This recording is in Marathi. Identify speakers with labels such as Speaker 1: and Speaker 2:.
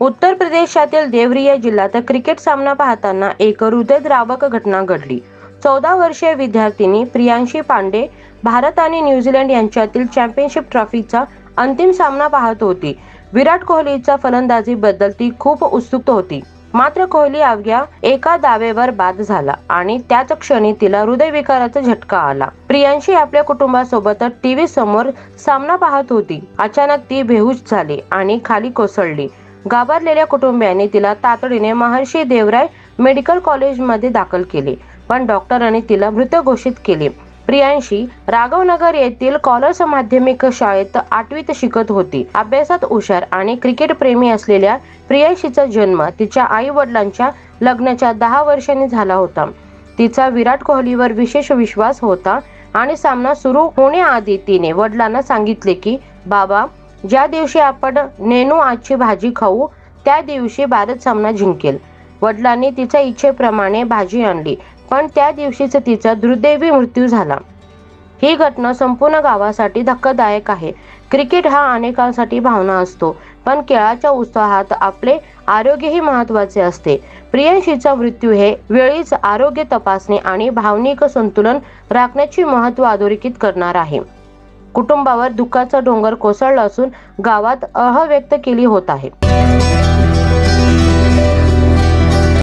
Speaker 1: उत्तर प्रदेशातील देवरिया जिल्ह्यात क्रिकेट सामना पाहताना एक हृदयद्रावक घटना घडली. चौदा वर्षीय विद्यार्थिनी प्रियांशी पांडे भारत आणि न्यूझीलंड यांच्यातील चॅम्पियनशिप ट्रॉफीचा अंतिम सामना पाहत होती. विराट कोहलीच्या फलंदाजीबद्दल ती खूप उत्सुक होती. मात्र कोहली अवघ्या एका दावेवर बाद झाला आणि त्याच क्षणी तिला हृदयविकाराचा झटका आला. प्रियांशी आपल्या कुटुंबासोबत टीव्ही समोर सामना पाहत होती. अचानक ती बेहूश झाली आणि खाली कोसळली. घाबरलेल्या कुटुंबियांनी तिला तातडीने महर्षी देवराय मेडिकल कॉलेजमध्ये दाखल केले. पण डॉक्टरांनी तिला मृत घोषित केले. प्रियांशी राघवनगर येथील कॉलर्स माध्यमिक शाळेत आठवीत शिकत होती. अभ्यासात हुशार आणि क्रिकेट प्रेमी असलेल्या प्रियांशीचा जन्म तिच्या आई वडिलांच्या लग्नाच्या दहा वर्षांनी झाला होता. तिचा विराट कोहलीवर विशेष विश्वास होता आणि सामना सुरू होण्याआधी तिने वडिलांना सांगितले की बाबा ज्या दिवशी आपण नेनू आजची भाजी खाऊ त्या दिवशी भारत सामना जिंकेल. वडिलांनी तिच्या इच्छेप्रमाणे भाजी आणली पण त्या दिवशीच तिचा दुर्दैवी मृत्यू झाला. ही घटना संपूर्ण गावासाठी धक्कादायक आहे. क्रिकेट हा अनेकांसाठी भावना असतो पण खेळाच्या उत्साहात आपले आरोग्यही महत्त्वाचे असते. प्रियांशीचा मृत्यू हे वेळीच आरोग्य तपासणी आणि भावनिक संतुलन राखण्याची महत्त्व अधोरेखित करणार आहे. कुटुंबावर दुःखाचा डोंगर कोसळला असून गावात अह व्यक्त केली होत आहे.